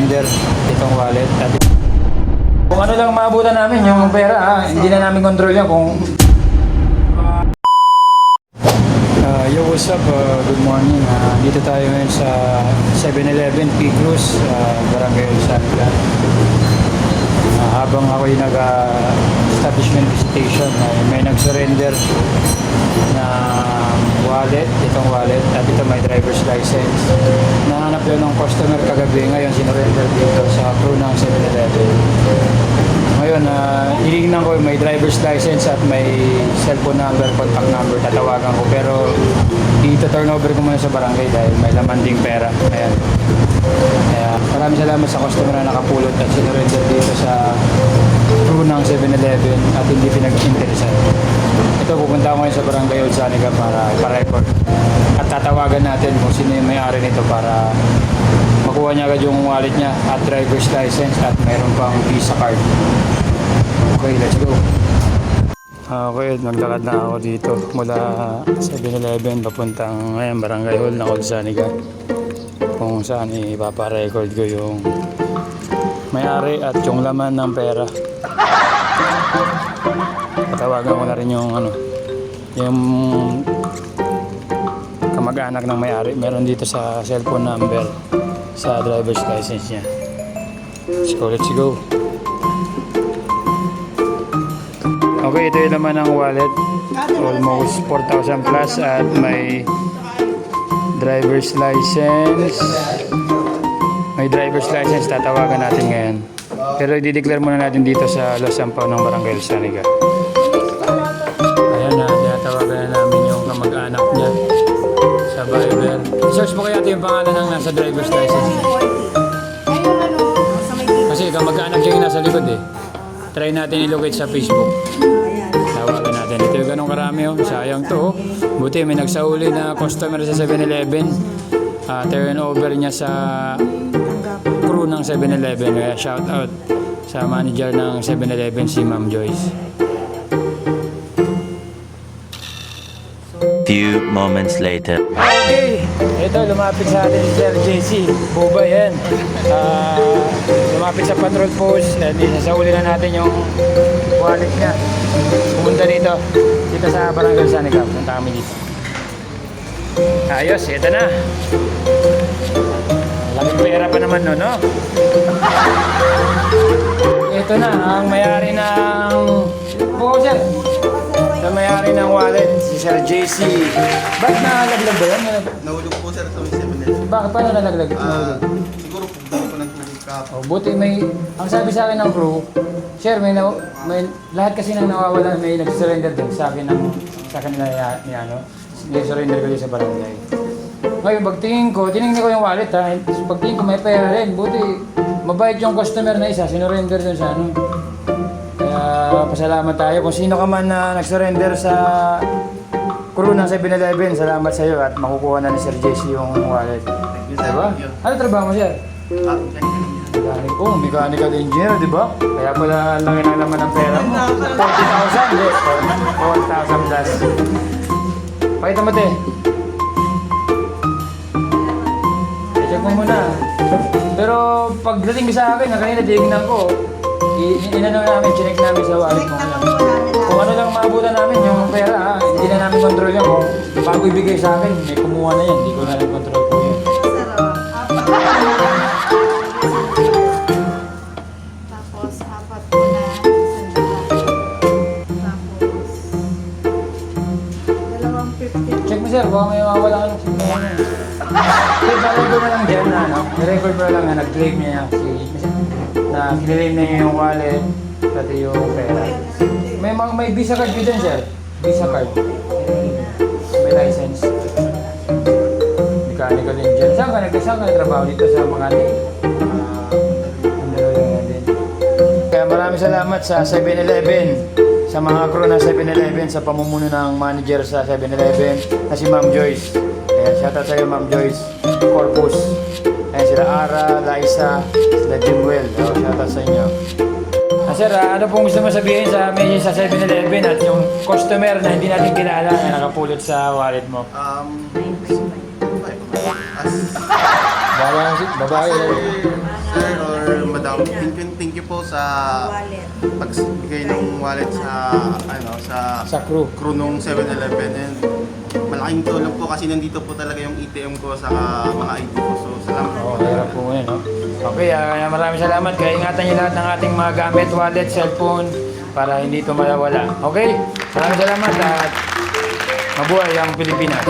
sinurrender itong wallet. At kung ano lang maabutan namin, yung pera, ah, hindi na namin control yan kung Uh, yo, what's up? Uh, good morning. Uh, dito tayo ngayon sa 7-Eleven P. Cruz, uh, Barangay Olsanca. Uh, habang ako'y nag-establishment visitation, uh, may nag-surrender na wallet, itong wallet, at ito may driver's license. Nahanap yun ng customer kagabi, ngayon sinurrender dito sa crew ng 7-Eleven. Ngayon, uh, tinignan ko may driver's license at may cellphone number, contact number, tatawagan ko. Pero i-turn over ko muna sa barangay dahil may laman ding pera. Ayan. Kaya maraming salamat sa customer na nakapulot at sinurrender dito sa crew ng 7-Eleven at hindi pinag-interesan. Ito, pupunta ako ngayon sa barangay Olsanica para ipa-record. At tatawagan natin kung sino yung may-ari nito para makuha niya agad yung wallet niya at driver's license at mayroon pang visa card. Okay, let's go. Okay, naglakad na ako dito mula 7-Eleven papuntang ngayon, Barangay Hall ng Olsanica kung saan ipaparecord ko yung may-ari at yung laman ng pera. Patawagan ko na rin yung ano, yung kamag-anak ng may-ari. Meron dito sa cellphone number sa driver's license niya. Let's go, let's go. Okay, ito yung laman ng wallet. Almost 4,000 plus at may driver's license. May driver's license, tatawagan natin ngayon. Pero i-declare muna natin dito sa Los Sampaw ng Barangay Saniga. Ayan na, tinatawagan na namin yung kamag-anak niya sa Viber. I-search mo kaya ito yung pangalan ng nasa driver's license ano, sa may tito. Kasi kamag-anak siya yung nasa likod eh. Try natin i-locate sa Facebook. Tawagan natin. Ito yung ganong karami oh. Sayang to oh. Buti may nagsauli na customer sa 7-Eleven. Ah, turnover niya sa crew ng 7-Eleven. Kaya shout out sa manager ng 7-Eleven si Ma'am Joyce. Few moments later. Okay, ito lumapit sa atin si Sir JC. Buba yan. Ah, lumapit sa patrol post and isasauli na natin yung wallet niya. Pumunta dito. Dito sa Barangay Sanica. Punta kami dito. Ayos, ito na. Laking pera pa naman no, no? Ito na, ang mayari ng... Oo, sir. Ito may-ari ng wallet, si Sir JC. Ba't nalaglag ba yan? Nahulog po sir sa may 7 Bakit paano nalaglag? Ah, siguro Oh, buti may, ang sabi sa akin ng crew, Sir, may, na, may lahat kasi nang nawawala, may nag-surrender din sa akin ng, sa akin na ni ano, surrender ko din sa barangay. Ngayon, pagtingin ko, tinignan ko yung wallet ha, pagtingin ko may pera rin, buti, mabait yung customer na isa, sinurrender dun sa ano. Kaya pasalamat tayo kung sino ka man na nag-surrender sa crew ng 7-Eleven, salamat sa iyo at makukuha na ni Sir JC yung wallet. Thank you sir. Diba? Thank you. Ano trabaho mo, Sir? Ah, ganyan ganyan. Mechanic, oh, mechanical engineer, di ba? Kaya pala ang laki ng laman ng pera mo. 40,000, hindi. 4,000 plus. Pakita mo, te. I-check mo muna. Pero pagdating ko sa akin, na kanina tinignan ko, inano namin, chinek namin sa wallet mo. Naman. Kung ano lang maabutan namin, yung pera, hindi na namin control yan. Kung bago ibigay sa akin, may kumuha na yan. Hindi ko na rin control na lang dyan na? I-record mo lang na nag-claim niya si, na kinilame na niya yung wallet, pati yung pera. May, mga- may visa card ko dyan, sir. Visa card. May license. Mechanical engineer. Saan ka nag saan ka nagtrabaho dito sa mga ano? Ah, ano din. Kaya maraming salamat sa 7-Eleven sa mga crew ng 7-Eleven sa pamumuno ng manager sa 7-Eleven na si Ma'am Joyce. Ayan, shoutout sa iyo Ma'am Joyce. Corpus. Ayan sila Ara, Liza, sila Jimwell. Oh, shoutout sa inyo. Ah, sir, ah, ano pong gusto mo sabihin sa may sa 7-Eleven at yung customer na hindi natin kilala na nakapulot sa wallet mo? Um. As, Babae, babae. sir, lang. Thank you, thank you po sa Wallet. pagbigay ng wallet sa ano sa Sa crew. crew nung 7-Eleven and malaking tulong po kasi nandito po talaga yung ATM ko sa mga ID ko. So salamat po. Oo, hirap po no? Okay, ah, maraming salamat. Kaya ingatan niyo lahat ng ating mga gamit, wallet, cellphone, para hindi ito mawala. Okay? Maraming salamat at mabuhay ang Pilipinas.